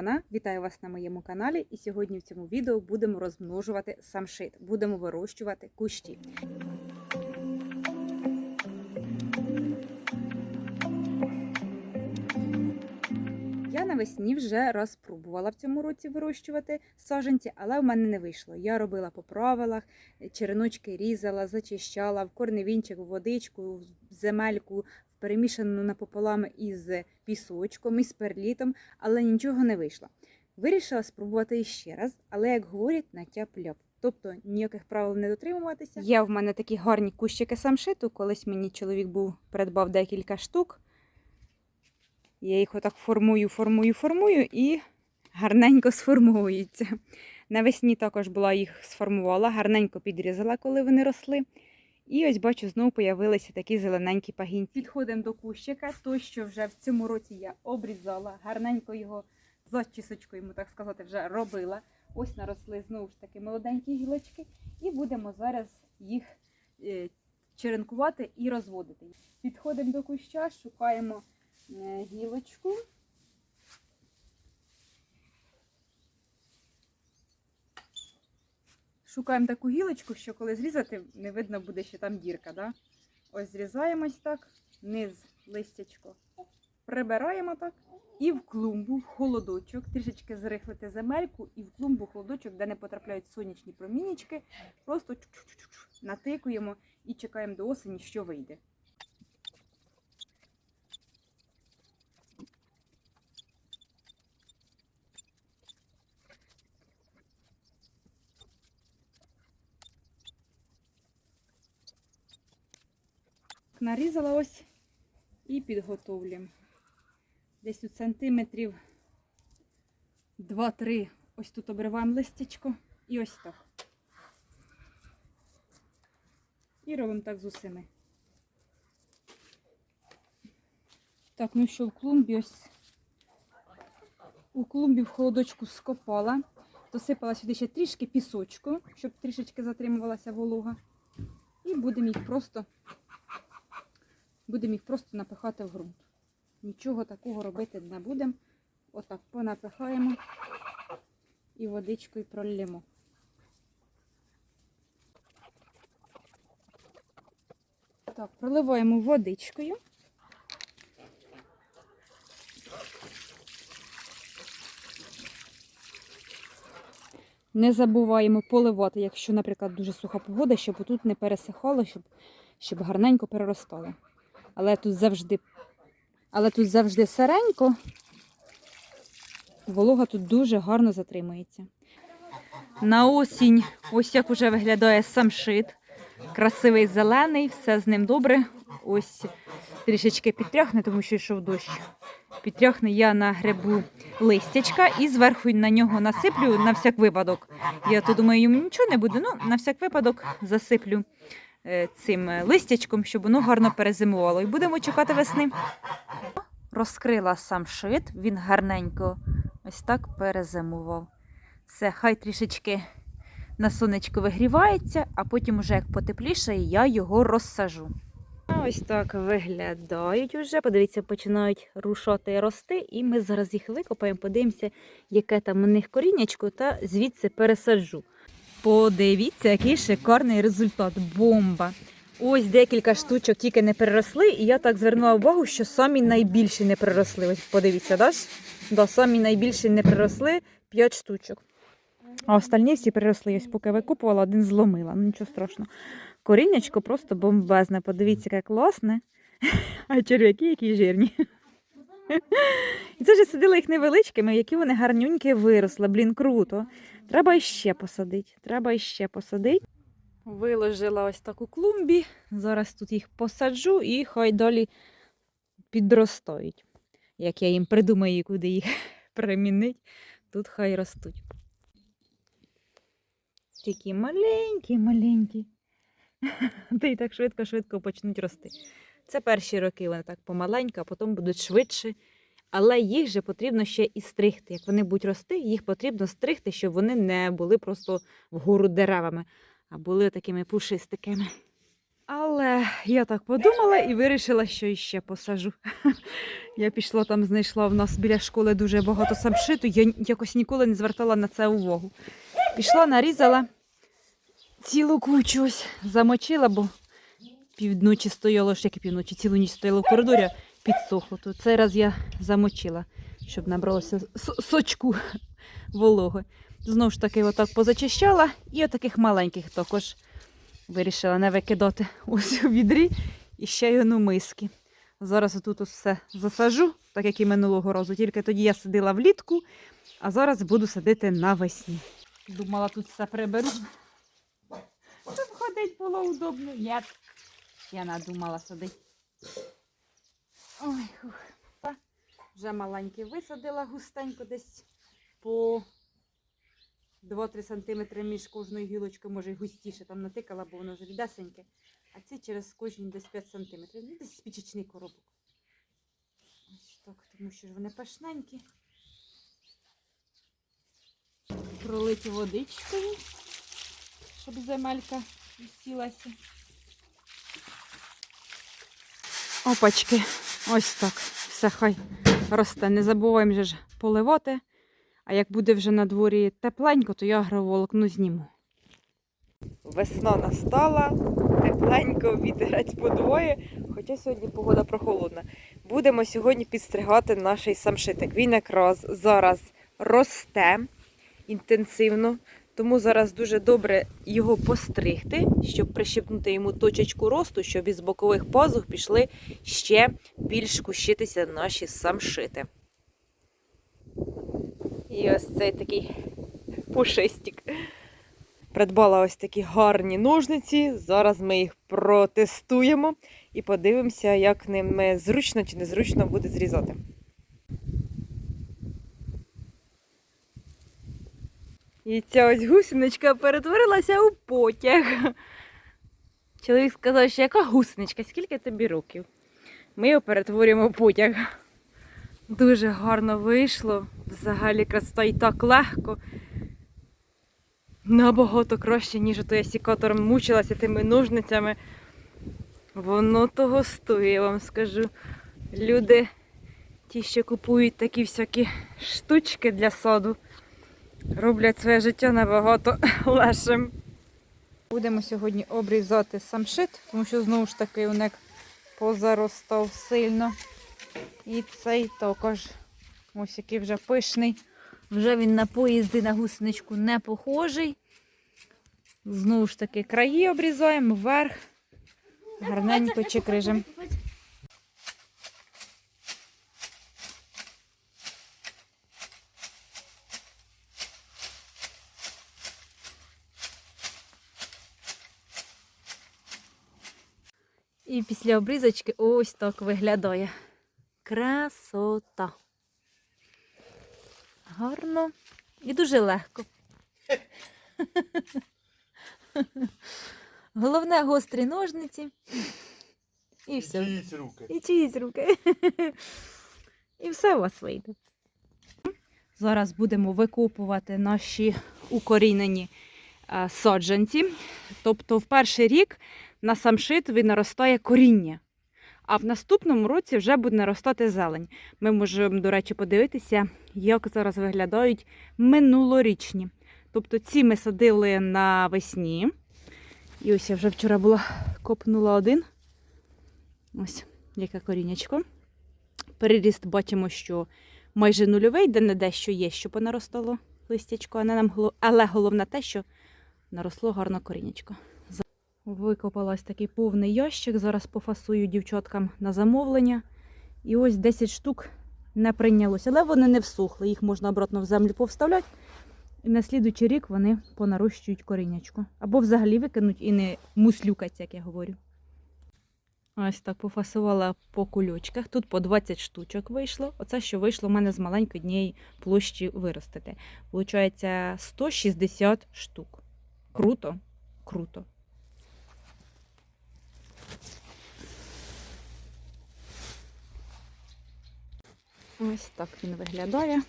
Яна. Вітаю вас на моєму каналі. І сьогодні в цьому відео будемо розмножувати самшит. Будемо вирощувати кущі. Я навесні вже раз пробувала в цьому році вирощувати саджанці, але в мене не вийшло. Я робила по правилах, череночки різала, зачищала, в корневінчик, в водичку, в земельку, перемішану напополам із пісочком, із перлітом, але нічого не вийшло. Вирішила спробувати іще раз, але, як говорять, на тяп-ляп. Тобто ніяких правил не дотримуватися. Є в мене такі гарні кущики самшиту. Колись мені чоловік був придбав декілька штук. Я їх отак формую, формую, формую і гарненько сформовуються. Навесні також була їх сформувала, гарненько підрізала, коли вони росли. І ось бачу, знову появилися такі зелененькі пагінці. Підходимо до кущика, той, що вже в цьому році я обрізала, гарненько його зачісочкою, йому так сказати, вже робила. Ось наросли знову ж таки молоденькі гілочки, і будемо зараз їх е, черенкувати і розводити. Підходимо до куща, шукаємо е, гілочку. Шукаємо таку гілочку, що коли зрізати, не видно буде, що там дірка. Да? Ось зрізаємось так, низ листячко. Прибираємо так і в клумбу, в холодочок, трішечки зрихлити земельку, і в клумбу, в холодочок, де не потрапляють сонячні промінічки, просто натикуємо і чекаємо до осені, що вийде. Нарізала ось і підготовлюємо. Десь у сантиметрів 2-3 ось тут обриваємо листячко і ось так. І робимо так з усіми. Так, ну що в клумбі ось у клумбі в холодочку скопала, досипала сюди ще трішки пісочку, щоб трішечки затримувалася волога. І будемо їх просто будемо їх просто напихати в ґрунт. Нічого такого робити не будемо. Отак понапихаємо і водичкою пролємо. Так, проливаємо водичкою. Не забуваємо поливати, якщо, наприклад, дуже суха погода, щоб тут не пересихало, щоб, щоб гарненько переростало. Але тут завжди, але тут завжди сиренько, волога тут дуже гарно затримується. На осінь, ось як уже виглядає самшит. Красивий зелений, все з ним добре. Ось трішечки підтряхне, тому що йшов дощ. Підтряхне я на грибу листячка і зверху на нього насиплю на всяк випадок. Я то думаю, йому нічого не буде. Ну, на всяк випадок засиплю цим е, листячком, щоб воно гарно перезимувало. І будемо чекати весни. Розкрила сам шит, він гарненько ось так перезимував. Все, хай трішечки на сонечко вигрівається, а потім, уже як потепліше, я його розсажу. Ось так виглядають уже. Подивіться, починають рушати і рости, і ми зараз їх викопаємо, подивимося, яке там у них коріннячко, та звідси пересаджу. Подивіться, який шикарний результат. Бомба! Ось декілька штучок тільки не переросли, і я так звернула увагу, що самі найбільші не переросли. Ось подивіться, да? Да, самі найбільші не переросли 5 штучок. А остальні всі переросли. Ось поки викупувала, один зломила. Ну нічого страшного. Коріннячко просто бомбезне. Подивіться, яке класне. А черв'яки які жирні. І це ж садила їх невеличкими, які вони гарнюнькі виросли. Блін, круто. Треба іще посадити. Треба іще посадити. Виложила ось таку клумбі. Зараз тут їх посаджу і хай далі підростають. Як я їм придумаю, куди їх примінити, тут хай ростуть. Такі маленькі, маленькі. Та й так швидко-швидко почнуть рости. Це перші роки вони так помаленьку, а потім будуть швидше. Але їх же потрібно ще і стригти. Як вони будуть рости, їх потрібно стригти, щоб вони не були просто вгору деревами, а були такими пушистиками. Але я так подумала і вирішила, що іще посажу. Я пішла там, знайшла в нас біля школи дуже багато самшиту. Я якось ніколи не звертала на це увагу. Пішла, нарізала цілу кучу, замочила, бо півночі стояло, ж як і півночі, цілу ніч стояло в коридорі, підсохло. То цей раз я замочила, щоб набралося сочку вологи. Знову ж таки, отак позачищала і отаких маленьких також вирішила не викидати ось у відрі і ще й одну миски. Зараз отут все засажу, так як і минулого разу. Тільки тоді я садила влітку, а зараз буду садити навесні. Думала, тут все приберу. Щоб ходити було удобно. Ні. Я надумала садити. Ой. Та, Вже маленькі висадила густенько десь по 2-3 см між кожною гілочкою, може й густіше там натикала, бо воно вже рідесеньке. А ці через кожні десь 5 см. Ну, десь спічечний коробок. Ось так, тому що ж вони пашненькі. Пролиті водичкою, щоб земелька сілася. Опачки, ось так. Все хай росте. Не забуваємо же ж поливати. А як буде вже на дворі тепленько, то я агроволокно зніму. Весна настала, тепленько, вітерець подвоє, хоча сьогодні погода прохолодна. Будемо сьогодні підстригати наш самшитик. Він якраз зараз росте інтенсивно, тому зараз дуже добре його постригти, щоб прищепнути йому точечку росту, щоб із бокових пазух пішли ще більш кущитися наші самшити. І ось цей такий пушистик. Придбала ось такі гарні ножниці. Зараз ми їх протестуємо і подивимося, як ними зручно чи незручно буде зрізати. І ця ось гусеничка перетворилася у потяг. Чоловік сказав, що яка гусеничка, скільки тобі років? Ми його перетворюємо в потяг. Дуже гарно вийшло. Взагалі красота і так легко. Набагато краще, ніж то я сікатором мучилася тими ножницями. Воно того стоїть, я вам скажу. Люди, ті, що купують такі всякі штучки для саду, роблять своє життя набагато легшим. Будемо сьогодні обрізати самшит, тому що знову ж таки у них позаростав сильно. І цей також ось який вже пишний. Вже він на поїзди на гусеничку не похожий. Знову ж таки, краї обрізаємо вверх, гарненько чи І після обрізочки ось так виглядає. Красота. Гарно і дуже легко. Головне гострі ножниці. І все. Чиїсь руки. І чиїсь руки. І все у вас вийде. Зараз будемо викопувати наші укорінені е, саджанці. Тобто в перший рік на самшитові наростає коріння, а в наступному році вже буде наростати зелень. Ми можемо, до речі, подивитися, як зараз виглядають минулорічні. Тобто ці ми садили навесні. І ось я вже вчора була копнула один. Ось яке корінечко. Переріст бачимо, що майже нульовий, де не дещо є, що понаростало листячко, а не нам але головне те, що наросло гарно корінечко. За- Викопала ось такий повний ящик. Зараз пофасую дівчаткам на замовлення. І ось 10 штук не прийнялося, але вони не всухли. Їх можна обратно в землю повставляти. І на слідуючий рік вони понарощують корінячко. Або взагалі викинуть і не муслюкаться, як я говорю. Ось так пофасувала по кульочках. Тут по 20 штучок вийшло. Оце, що вийшло в мене з маленької однієї площі виростити. Получається 160 штук. Круто, круто. Ось так він виглядає.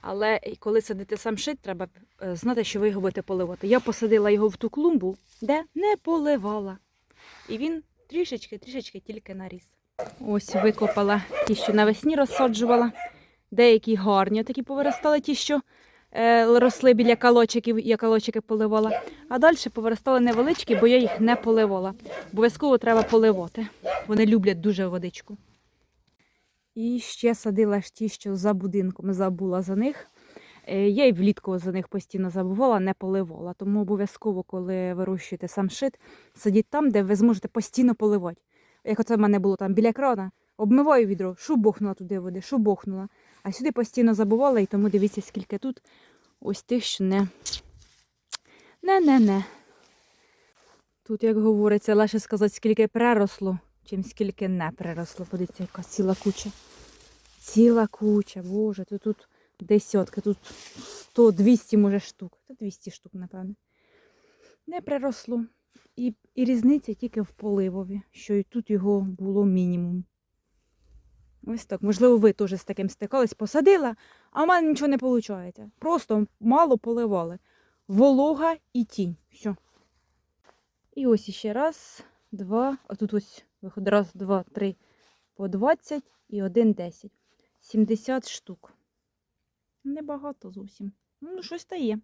Але коли садите самшит, треба е, знати, що ви його будете поливати. Я посадила його в ту клумбу, де не поливала. І він трішечки-трішечки тільки наріс. Ось викопала ті, що навесні розсаджувала. Деякі гарні, такі повиростали ті, що е, росли біля калочиків, я калочики поливала. А далі повиростали невеличкі, бо я їх не поливала. Обов'язково треба поливати. Вони люблять дуже водичку. І ще садила ж ті, що за будинком забула за них. Е, Я й влітку за них постійно забувала, не поливала. Тому обов'язково, коли вирощуєте самшит, садіть там, де ви зможете постійно поливати. Як оце в мене було там біля крана, обмиваю відро, шубохнула туди води, шубохнула. А сюди постійно забувала, і тому дивіться, скільки тут ось тих, що не. Не-не-не. Тут, як говориться, легше сказати, скільки переросло, чим скільки не переросло. Подивіться, яка ціла куча. Ціла куча, боже, тут, тут десятки, тут 100-200 може штук. Та 200 штук, напевно. Не приросло. І, і різниця тільки в поливові, що і тут його було мінімум. Ось так. Можливо, ви теж з таким стикались, посадила, а в мене нічого не виходить. Просто мало поливали. Волога і тінь. Все. І ось іще раз, два, а тут ось виходить раз, два, три, по 20 і один 10. 70 штук. Небагато зовсім. Ну, щось та є.